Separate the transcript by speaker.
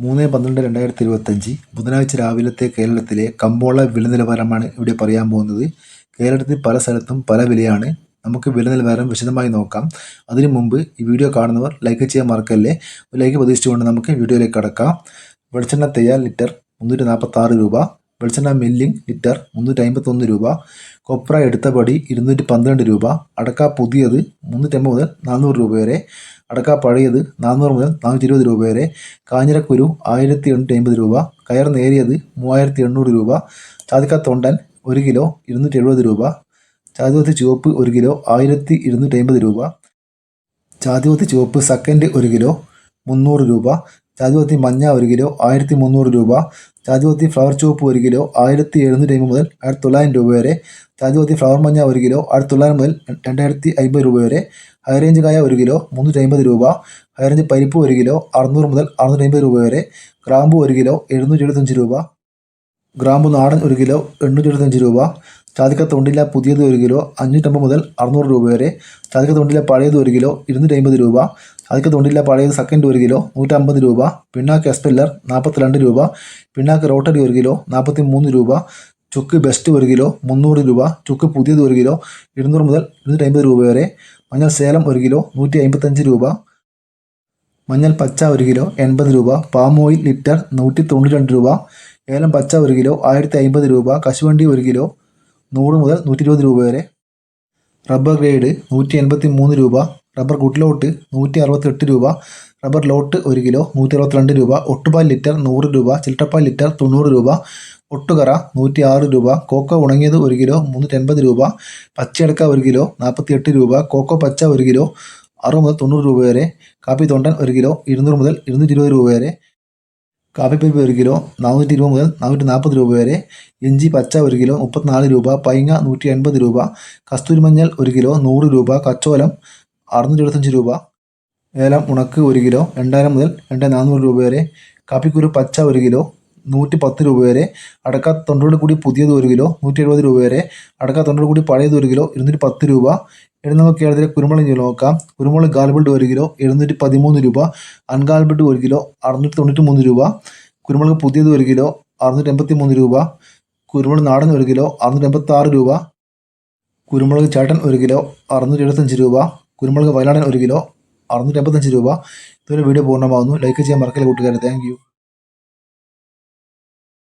Speaker 1: മൂന്ന് പന്ത്രണ്ട് രണ്ടായിരത്തി ഇരുപത്തഞ്ച് ബുധനാഴ്ച രാവിലത്തെ കേരളത്തിലെ കമ്പോള വില നിലവാരമാണ് ഇവിടെ പറയാൻ പോകുന്നത്. കേരളത്തിൽ പല സ്ഥലത്തും പല വിലയാണ്. നമുക്ക് വില നിലവാരം വിശദമായി നോക്കാം. അതിനു മുമ്പ് ഈ വീഡിയോ കാണുന്നവർ ലൈക്ക് ചെയ്യാൻ മറക്കല്ലേ? ഒരു ലൈക്ക് പ്രതീക്ഷിച്ചുകൊണ്ട് നമുക്ക് വീഡിയോയിലേക്ക് കടക്കാം. വെളിച്ചെണ്ണ തയ്യാർ ലിറ്റർ മുന്നൂറ്റി നാൽപ്പത്താറ് രൂപ. വെളിച്ചെണ്ണ മില്ലിംഗ് ലിറ്റർ മുന്നൂറ്റി അമ്പത്തൊന്ന് രൂപ. കൊപ്ര എടുത്തപടി ഇരുന്നൂറ്റി പന്ത്രണ്ട് രൂപ. അടക്ക പുതിയത് മുന്നൂറ്റമ്പത് മുതൽ നാനൂറ് രൂപ വരെ. അടക്ക പഴയത് നാനൂറ് മുതൽ നാനൂറ്റി ഇരുപത് രൂപ വരെ. കാഞ്ഞിരക്കുരു ആയിരത്തി എണ്ണൂറ്റി അമ്പത് രൂപ. കയർ നേരിയത് മൂവായിരത്തി എണ്ണൂറ് രൂപ. ചാതിക്ക തൊണ്ടൻ ഒരു കിലോ ഇരുന്നൂറ്റി എഴുപത് രൂപ. ചാതിവത്തി ചുവപ്പ് ഒരു കിലോ ആയിരത്തി ഇരുന്നൂറ്റി അമ്പത് രൂപ. ചാതിവത്തി ചുവപ്പ് സെക്കൻഡ് ഒരു കിലോ മുന്നൂറ് രൂപ. ചാതിവത്തി മഞ്ഞ ഒരു കിലോ ആയിരത്തി മുന്നൂറ് രൂപ. ചാതിവത്തി ഫ്ലവർ ചുവപ്പ് ഒരു കിലോ ആയിരത്തി എഴുന്നൂറ്റി അമ്പത് മുതൽ ആയിരത്തി തൊള്ളായിരം രൂപ വരെ. ചാതിവത്തി ഫ്ലവർ മഞ്ഞ ഒരു കിലോ ആയിരത്തി തൊള്ളായിരം മുതൽ രണ്ടായിരത്തി അമ്പത് രൂപ വരെ. ഹൈറേഞ്ച് കായ ഒരു കിലോ മുന്നൂറ്റി അമ്പത് രൂപ. ഹൈറേഞ്ച് പരിപ്പ് ഒരു കിലോ അറുന്നൂറ് മുതൽ അറുന്നൂറ്റി അമ്പത് രൂപ വരെ. ഗ്രാമ്പു ഒരു കിലോ എഴുന്നൂറ്റി എഴുപത്തഞ്ച് രൂപ. ഗ്രാമ്പു നാടൻ ഒരു കിലോ എണ്ണൂറ്റി എഴുപത്തഞ്ച് രൂപ. ചാതിക്ക തൊണ്ടില്ല പുതിയത് ഒരു കിലോ അഞ്ഞൂറ്റമ്പത് മുതൽ അറുന്നൂറ് രൂപ വരെ. ചാതിക്ക തൊണ്ടില്ല പഴയത് ഒരു കിലോ ഇരുന്നൂറ്റി അമ്പത് രൂപ. ചാതിക്ക തൊണ്ടില്ല പഴയത് സെക്കൻഡ് ഒരു കിലോ നൂറ്റമ്പത് രൂപ. പിണ്ണാക്ക് എസ്പെല്ലർ നാൽപ്പത്തിരണ്ട് രൂപ. പിണ്ണാക്ക് റോട്ടറി ഒരു കിലോ നാൽപ്പത്തി മൂന്ന് രൂപ. ചുക്ക് ബെസ്റ്റ് ഒരു കിലോ മുന്നൂറ് രൂപ. ചുക്ക് പുതിയത് ഒരു കിലോ ഇരുന്നൂറ് മുതൽ ഇരുന്നൂറ്റി അമ്പത് രൂപ വരെ. മഞ്ഞൾ സേലം ഒരു കിലോ നൂറ്റി അമ്പത്തഞ്ച് രൂപ. മഞ്ഞൾ പച്ച ഒരു കിലോ എൺപത് രൂപ. പാം ഓയിൽ ലിറ്റർ നൂറ്റി തൊണ്ണൂറ്റി രണ്ട് രൂപ. ഏലം പച്ച ഒരു കിലോ ആയിരത്തി അമ്പത് രൂപ കശുവണ്ടി ഒരു കിലോ നൂറ് മുതൽ നൂറ്റി ഇരുപത് രൂപ വരെ. റബ്ബർ ഗ്രേഡ് നൂറ്റി എൺപത്തി മൂന്ന് രൂപ റബ്ബർ കുട്ടിലോട്ട് നൂറ്റി അറുപത്തെട്ട് രൂപ റബ്ബർ ലോട്ട് ഒരു കിലോ നൂറ്റി അറുപത്തിരണ്ട് രൂപ ഒട്ടുപാൽ ലിറ്റർ നൂറ് രൂപ ചിൽട്ടപ്പാൽ ലിറ്റർ തൊണ്ണൂറ് രൂപ ഒട്ടുകറ നൂറ്റി ആറ് രൂപ കോക്കോ ഉണങ്ങിയത് ഒരു കിലോ മുന്നൂറ്റി എൺപത് രൂപ പച്ചയടക്ക ഒരു കിലോ നാൽപ്പത്തി എട്ട് രൂപ കോക്കോ പച്ച ഒരു കിലോ അറുപത് തൊണ്ണൂറ് രൂപ വരെ കാപ്പി തൊണ്ടൻ ഒരു കിലോ ഇരുന്നൂറ് മുതൽ ഇരുന്നൂറ്റി ഇരുപത് രൂപ വരെ കാപ്പിപ്പരിപ്പ് ഒരു കിലോ നാനൂറ്റി ഇരുപത് മുതൽ നാനൂറ്റി നാൽപ്പത് രൂപ വരെ ഇഞ്ചി പച്ച ഒരു കിലോ മുപ്പത്തിനാല് രൂപ പൈങ്ങ നൂറ്റി എൺപത് രൂപ കസ്തൂരിമഞ്ഞൾ ഒരു കിലോ നൂറ് രൂപ കച്ചോലം അറുന്നൂറ്റി എഴുപത്തഞ്ച് രൂപ ഏലം ഉണക്ക് ഒരു കിലോ രണ്ടായിരം മുതൽ രണ്ട് നാനൂറ് രൂപ വരെ കാപ്പിക്കുരു പച്ച ഒരു കിലോ നൂറ്റി പത്ത് രൂപ വരെ അടക്ക തൊണ്ടോട് കൂടി പുതിയത് ഒരു കിലോ നൂറ്റി എഴുപത് രൂപ വരെ അടക്ക തൊണ്ടോട് കൂടി പഴയത് ഒരു കിലോ ഇരുന്നൂറ്റി പത്ത് രൂപ ഇനി നമുക്ക് കേരളത്തിലെ കുരുമുളക് നോക്കാം. കുരുമുളക് ഗാൽബിൾഡ് ഒരു കിലോ എഴുന്നൂറ്റി പതിമൂന്ന് രൂപ. അൺഗാൽബിൾഡ് ഒരു കിലോ അറുന്നൂറ്റി തൊണ്ണൂറ്റി മൂന്ന് രൂപ. കുരുമുളക് പുതിയത് ഒരു കിലോ അറുന്നൂറ്റി എൺപത്തി മൂന്ന് രൂപ. കുരുമുളക് നാടൻ ഒരു കിലോ അറുന്നൂറ്റി എൺപത്തി ആറ് രൂപ. കുരുമുളക് ചേട്ടൻ ഒരു കിലോ അറുന്നൂറ്റി എഴുപത്തഞ്ച് രൂപ. കുരുമുളക് വയനാടൻ ഒരു കിലോ അറുന്നൂറ്റി എൺപത്തഞ്ച് രൂപ. ഇതുവരെ വീഡിയോ പൂർണമാകുന്നു ലൈക്ക് ചെയ്യാൻ മറക്കല്ല കൂട്ടുകാരെ. താങ്ക്